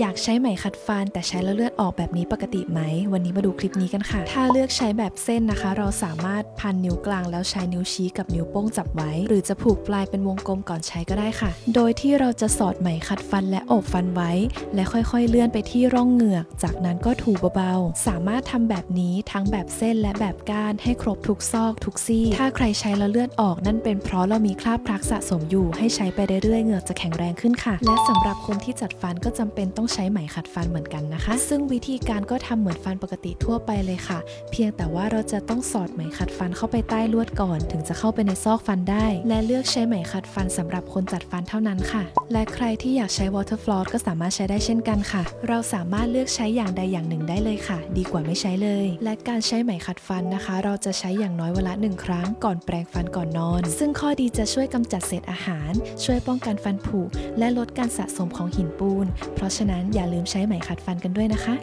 อยากใช้ไหมขัดฟัน แต่ใช้แล้วเลือดออกแบบนี้ปกติไหม วันนี้มาดูคลิปนี้กันค่ะ ถ้าเลือกใช้แบบเส้นนะคะ เราสามารถพันนิ้วกลางแล้วใช้นิ้วชี้กับนิ้วโป้งจับไว้ หรือจะผูกปลายเป็นวงกลมก่อนใช้ก็ได้ค่ะ โดยที่เราจะสอดไหมขัดฟันและอบฟันไว้ และค่อยๆ เลื่อนไปที่ร่องเหงือก จากนั้นก็ถูเบาๆ สามารถทำแบบนี้ทั้งแบบเส้นและแบบก้านให้ครบทุกซอกทุกซี่ ถ้าใครใช้แล้วเลือดออกนั่นเป็นเพราะเรามีคราบพลักสะสมอยู่ ให้ใช้ไปเรื่อยๆเหงือกจะแข็งแรงขึ้นค่ะ และสำหรับคนที่จัดฟันก็จำเป็นต้องใช้ไหมขัดฟันเหมือนกันนะคะ ซึ่งวิธีการก็ทำเหมือนฟันปกติทั่วไปเลยค่ะ เพียงแต่ว่าเราจะต้องสอดไหมขัดฟันเข้าไปใต้ลวดก่อน ถึงจะเข้าไปในซอกฟันได้ และเลือกใช้ไหมขัดฟันสำหรับคนจัดฟันเท่านั้นค่ะ และใครที่อยากใช้ water floss ก็สามารถใช้ได้เช่นกันค่ะ เราสามารถเลือกใช้อย่างใดอย่างหนึ่งได้เลยค่ะ ดีกว่าไม่ใช้เลย และการใช้ไหมขัดฟันนะคะ เราจะใช้อย่างน้อยเวนละหนึ่งครั้งก่อนแปรงฟันก่อนนอน ซึ่งข้อดีจะช่วยกำจัดเศษอาหาร ช่วยป้องกันฟันผุและลดการสะสมของหินปูน เพราะฉะนั้นนั้นอย่าลืมใช้ไหมขัดฟันกันด้วยนะคะ